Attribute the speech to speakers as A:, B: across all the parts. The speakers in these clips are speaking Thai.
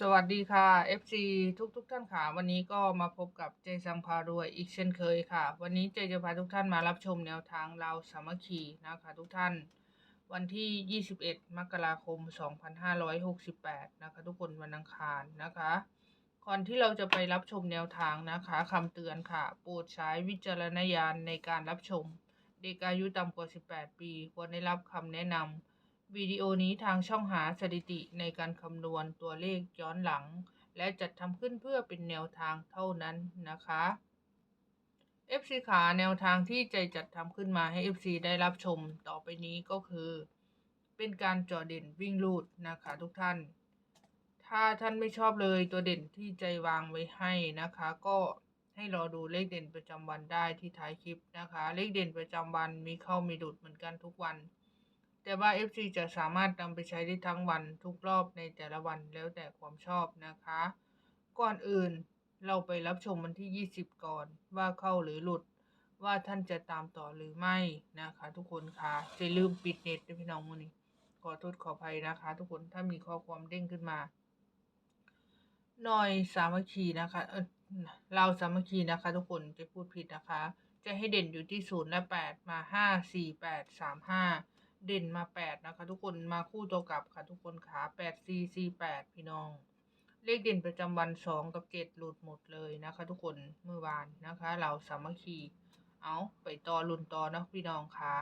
A: สวัสดีค่ะ FC ทุกทุกๆท่านค่ะ วันนี้ก็มาพบกับเจสังพารวยอีกเช่นเคยค่ะ วันนี้เจจะพาทุกท่านมารับชมแนวทางเราสามัคคีนะคะทุกท่าน วันที่ 21 มกราคม 2568 นะคะ ทุกคนวันอังคารนะคะ ก่อนที่เราจะไปรับชมแนวทางนะคะคำเตือนค่ะ โปรดใช้วิจารณญาณในการรับชม เด็กอายุต่ำกว่า 18 ปี ควรได้รับคำแนะนำ วิดีโอนี้ทางช่องหาสถิติในการคำนวณตัวเลขย้อนหลัง และจัดทำขึ้นเพื่อเป็นแนวทางเท่านั้นนะคะ FC ขาแนวทางที่ใจจัดทำขึ้นมาให้ FC ได้รับชมต่อไปนี้ก็คือ เป็นการจาะเด่นวิ่งลูดนะคะทุกท่าน ถ้าท่านไม่ชอบเลยตัวเด่นที่ใจวางไว้ให้นะคะ ก็ให้รอดูเลขเด่นประจำวันได้ที่ท้ายคลิปนะคะ เลขเด่นประจำวันมีเข้ามีดุดเหมือนกันทุกวัน แต่ว่า FC จะสามารถนำไปใช้ได้ทั้งวันทุกรอบในแต่ละวันแล้วแต่ความชอบนะคะ ก่อนอื่นเราไปรับชมวันที่ 20 ก่อนว่าเข้าหรือหลุด ว่าท่านจะตามต่อหรือไม่นะคะ ทุกคนคะจะลืมปิดเน็ตด้วยพี่น้องมือนี้ ขอโทษขออภัยนะคะ ทุกคนถ้ามีข้อความเด้งขึ้นมาหน่อยสามัคคีนะคะเออเราสามัคคีนะคะ ทุกคนจะพูดผิดนะคะ จะให้เด่นอยู่ที่ศูนย์และแปดมาห้าสี่แปดสามห้า เด่นมาแปดนะคะ ทุกคนมาคู่ตัวกลับค่ะ ทุกคนขาแปดสี่สี่แปดพี่น้อง เลขเด่นประจำวันสองกับเจ็ดหลุดหมดเลยนะคะ ทุกคนเมื่อวานนะคะ เราสามัคคีเอาไปต่อรุ่นต่อนะพี่น้องคะ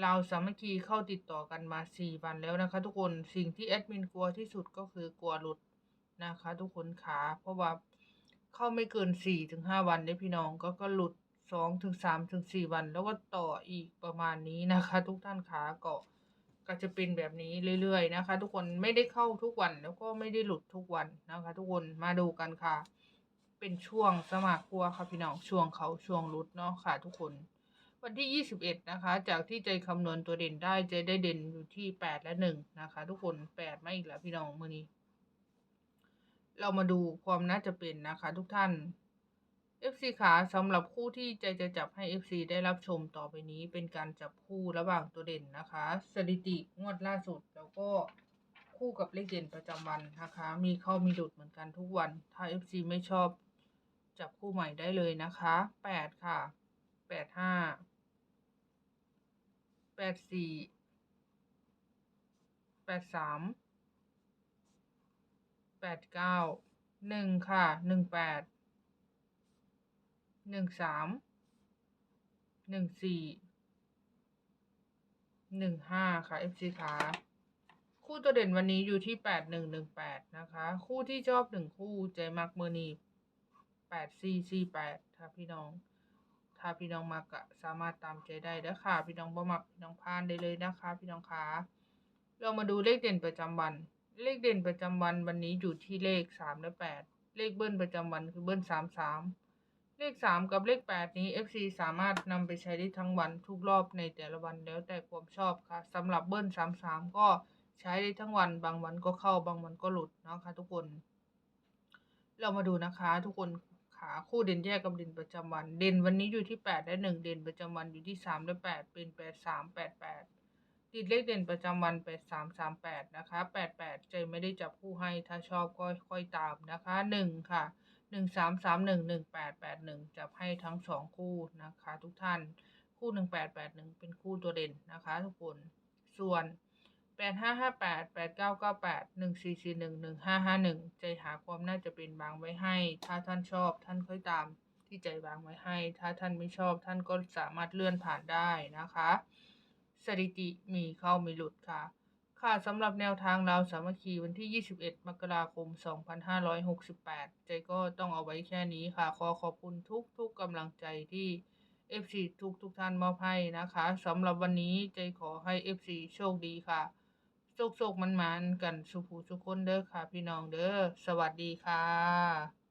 A: เราสามัคคีเข้าติดต่อกันมาสี่วันแล้วนะคะ ทุกคนสิ่งที่แอดมินกลัวที่สุดก็คือกลัวหลุดนะคะ ทุกคนขาเพราะว่าเข้าไม่เกินสี่ถึงห้าวันเนี่ยพี่น้องก็ก็หลุด สองถึงสามถึงสี่วัน แล้วก็ต่ออีกประมาณนี้นะคะ ทุกท่านขาก็ก็จะเป็นแบบนี้เรื่อยๆนะคะ ทุกคนไม่ได้เข้าทุกวันแล้วก็ไม่ได้หลุดทุกวันนะคะ ทุกคนมาดูกันค่ะ เป็นช่วงสมัครครัวค่ะพี่น้องช่วงเขาช่วงรุดเนาะค่ะ ทุกคน วันที่ 21 นะคะ จากที่ใจคำนวณตัวเด่นได้ใจได้เด่นอยู่ที่ 8 และ 1 นะคะ ทุกคน 8 ไม่อีกแล้วพี่น้องมือนี้ เรามาดูความน่าจะเป็นนะคะ ทุกท่าน FC ขาสำหรับคู่ที่ใจจะจับให้ FC ได้รับชมต่อไปนี้เป็นการจับคู่ระหว่างตัวเด่นนะคะ สถิติงวดล่าสุดแล้วก็คู่กับเลขเด่นประจำวันนะคะ มีเข้ามีดุดเหมือนกันทุกวัน ถ้า FC ไม่ชอบจับคู่ใหม่ได้เลยนะคะแปดค่ะแปดห้าแปดสี่แปดสามแปดเก้าหนึ่งค่ะหนึ่งแปด หนึ่งสามหนึ่งสี่หนึ่งห้าค่ะ FC ขาคู่ตัวเด่นวันนี้อยู่ที่แปดหนึ่งหนึ่งแปดนะคะ คู่ที่ชอบหนึ่งคู่ใจมักเมอร์นีแปดสี่สี่แปดถ้าพี่น้อง ถ้าพี่น้องมักอะสามารถตามใจได้เด้อค่ะ พี่น้องบ่มักพี่น้องพานได้เลยนะคะ พี่น้องคะเรามาดูเลขเด่นประจำวัน เลขเด่นประจำวันวันนี้อยู่ที่เลขสามและแปดเลขเบิ้ลประจำวันคือเบิ้ลสามสาม เลขสามกับเลขแปดนี้ FC สามารถนำไปใช้ได้ทั้งวันทุกรอบในแต่ละวันแล้วแต่ความชอบค่ะสำหรับเบิ้ลสามสามก็ใช้ได้ทั้งวัน บางวันก็เข้าบางวันก็หลุดนะคะทุกคน เรามาดูนะคะ ทุกคนขาคู่เด่นแยกกับเด่นประจำวัน เด่นวันนี้อยู่ที่แปดและหนึ่งเด่นประจำวันอยู่ที่สามและแปดเป็นแปดสามแปดแปดติดเลขเด่นประจำวันแปดสามสามแปดนะคะแปดแปดใจไม่ได้จับคู่ให้ถ้าชอบก็ค่อยตามนะคะหนึ่งค่ะ หนึ่งสามสามหนึ่งหนึ่งแปดแปดหนึ่งจับให้ทั้งสองคู่นะคะ ทุกท่านคู่หนึ่งแปดแปดหนึ่งเป็นคู่ตัวเด่นนะคะ ทุกคนส่วนแปดห้าห้าแปดแปดเก้าเก้าแปดหนึ่งสี่สี่หนึ่งหนึ่งห้าห้าหนึ่งใจหาความน่าจะเป็นบางไว้ให้ ถ้าท่านชอบท่านค่อยตามที่ใจวางไว้ให้ ถ้าท่านไม่ชอบท่านก็สามารถเลื่อนผ่านได้นะคะ สถิติมีเข้ามีหลุดค่ะ ค่ะสำหรับแนวทางเราสามัคคีวันที่ 21 มกราคม 2568 ใจก็ต้องเอาไว้แค่นี้ค่ะ ขอขอบคุณทุกทุกกำลังใจที่ FC ทุกทุกท่านมอบให้นะคะสำหรับวันนี้ใจขอให้ FC โชคดีค่ะ โชคโชคมันมันๆกันสุภูสุคนเด้อค่ะ พี่น้องเด้อสวัสดีค่ะ